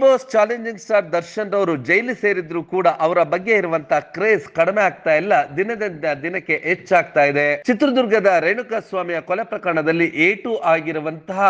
Boss challenging star Darshan ಅವರು jail ಸೇರಿದ್ರು ಕೂಡ ಅವರ ಬಗ್ಗೆ ಇರುವಂತಹ ಕ್ರೇಜ್ ಕಡಿಮೆ ಆಗ್ತಾ ಇಲ್ಲ. ದಿನದಿಂದ ದಿನಕ್ಕೆ ಹೆಚ್ಚಾಗ್ತಾ ಇದೆ. ಚಿತ್ರದುರ್ಗದ ರೇಣುಕಾ ಸ್ವಾಮಿಯ ಕೊಲೆ ಪ್ರಕರಣದಲ್ಲಿ ಏಟು ಆಗಿರುವಂತಹ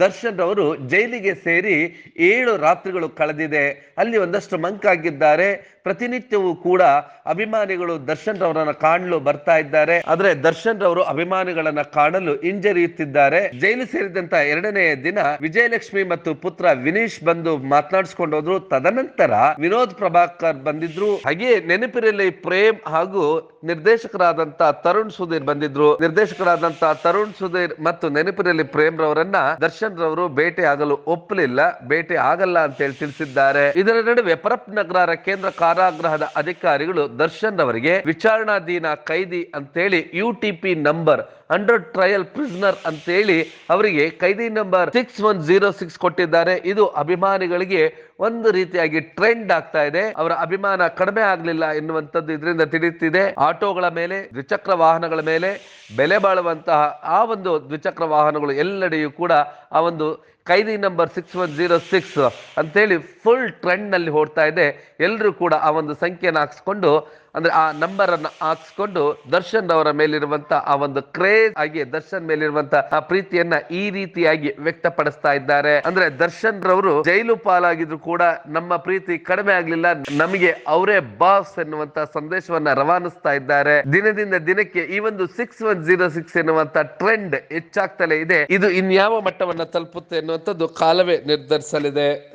ದರ್ಶನ್ ಅವರು ಜೈಲಿಗೆ ಸೇರಿ ಏಳು ರಾತ್ರಿಗಳು ಕಳೆದಿದೆ. ಅಲ್ಲಿ ಒಂದಷ್ಟು ಮಂಕಾಗಿದ್ದಾರೆ ಪ್ರತಿನಿತ್ಯವೂ ಕೂಡ ಅಭಿಮಾನಿಗಳು ದರ್ಶನ್ ರವರನ್ನ ಕಾಣಲು ಬರ್ತಾ ಇದ್ದಾರೆ. ಆದ್ರೆ ದರ್ಶನ್ ರವರು ಅಭಿಮಾನಿಗಳನ್ನ ಕಾಣಲು ಹಿಂಜರಿಯುತ್ತಿದ್ದಾರೆ. ಜೈಲು ಸೇರಿದಂತ ಎರಡನೇ ದಿನ ವಿಜಯಲಕ್ಷ್ಮಿ ಮತ್ತು ಪುತ್ರ ವಿನೀಶ್ ಬಂದು ಮಾತನಾಡಿಸ್ಕೊಂಡು ಹೋದ್ರು. ತದನಂತರ ವಿನೋದ್ ಪ್ರಭಾಕರ್ ಬಂದಿದ್ರು. ಹಾಗೆ ನೆನಪಿರಲಿ ಪ್ರೇಮ್ ಹಾಗೂ ನಿರ್ದೇಶಕರಾದಂತ ತರುಣ್ ಸುಧೀರ್ ಬಂದಿದ್ರು. ನಿರ್ದೇಶಕರಾದಂತ ತರುಣ್ ಸುಧೀರ್ ಮತ್ತು ನೆನಪಿರಲಿ ಪ್ರೇಮ್ ರವರನ್ನ ದರ್ಶನ್ ರವರು ಭೇಟಿ ಆಗಲು ಒಪ್ಪಲಿಲ್ಲ, ಭೇಟಿ ಆಗಲ್ಲ ಅಂತ ಹೇಳಿ ತಿಳಿಸಿದ್ದಾರೆ. ಇದರ ನಡುವೆ ಪರಪ್ ನಗರ ಕೇಂದ್ರ ಕಾರಾಗೃಹದ ಅಧಿಕಾರಿಗಳು ದರ್ಶನ್ ಅವರಿಗೆ ವಿಚಾರಣಾಧೀನ ಕೈದಿ ಅಂತೇಳಿ U T P number under trial prisoner ಅಂತೇಳಿ ಅವರಿಗೆ ಕೈದಿ number six one zero six ಕೊಟ್ಟಿದ್ದಾರೆ. ಇದು ಅಭಿಮಾನಿಗಳಿಗೆ ಒಂದು ರೀತಿಯಾಗಿ ಟ್ರೆಂಡ್ ಆಗ್ತಾ ಇದೆ. ಅವರ ಅಭಿಮಾನ ಕಡಿಮೆ ಆಗಲಿಲ್ಲ ಎನ್ನುವಂಥದ್ದು ಇದರಿಂದ ತಿಳಿಯುತ್ತಿದೆ. ಆಟೋಗಳ ಮೇಲೆ, ದ್ವಿಚಕ್ರ ವಾಹನಗಳ ಮೇಲೆ ಬೆಲೆ ಬಾಳುವಂತಹ ಆ ಒಂದು ದ್ವಿಚಕ್ರ ವಾಹನಗಳು ಎಲ್ಲೆಡೆಯೂ ಕೂಡ ಆ ಒಂದು ಕೈದಿ number six one zero six ಅಂತೇಳಿ ಫುಲ್ ಟ್ರೆಂಡ್ನಲ್ಲಿ ಓಡ್ತಾ ಇದೆ. ಎಲ್ಲರೂ ಕೂಡ ಆ ಒಂದು ಸಂಖ್ಯೆಯನ್ನು ಹಾಕ್ಸ್ಕೊಂಡು, ಅಂದ್ರೆ ಆ ನಂಬರ್ ಅನ್ನ ಹಾಕ್ಸ್ಕೊಂಡು ದರ್ಶನ್ ಅವರ ಮೇಲಿರುವಂತ ಆ ಒಂದು ಕ್ರೇಜ್ ಆಗಿ, ದರ್ಶನ್ ಮೇಲಿರುವಂತ ಆ ಪ್ರೀತಿಯನ್ನ ಈ ರೀತಿಯಾಗಿ ವ್ಯಕ್ತಪಡಿಸ್ತಾ ಇದ್ದಾರೆ. ಅಂದ್ರೆ ದರ್ಶನ್ ರವರು ಜೈಲು ಪಾಲಾಗಿದ್ರು ಕೂಡ ನಮ್ಮ ಪ್ರೀತಿ ಕಡಿಮೆ ಆಗ್ಲಿಲ್ಲ. ನಮಗೆ ಅವರೇ ಬಾಸ್ ಎನ್ನುವಂತ ಸಂದೇಶವನ್ನ ರವಾನಿಸ್ತಾ ಇದ್ದಾರೆ. ದಿನದಿಂದ ದಿನಕ್ಕೆ ಈ ಒಂದು ಸಿಕ್ಸ್ ಒನ್ ಜೀರೋ ಸಿಕ್ಸ್ ಎನ್ನುವಂತ ಟ್ರೆಂಡ್ ಹೆಚ್ಚಾಗ್ತಲೇ ಇದೆ. ಇದು ಇನ್ಯಾವ ಮಟ್ಟವನ್ನ ತಲುಪುತ್ತೆ ಎನ್ನುವಂಥದ್ದು ಕಾಲವೇ ನಿರ್ಧರಿಸಲಿದೆ.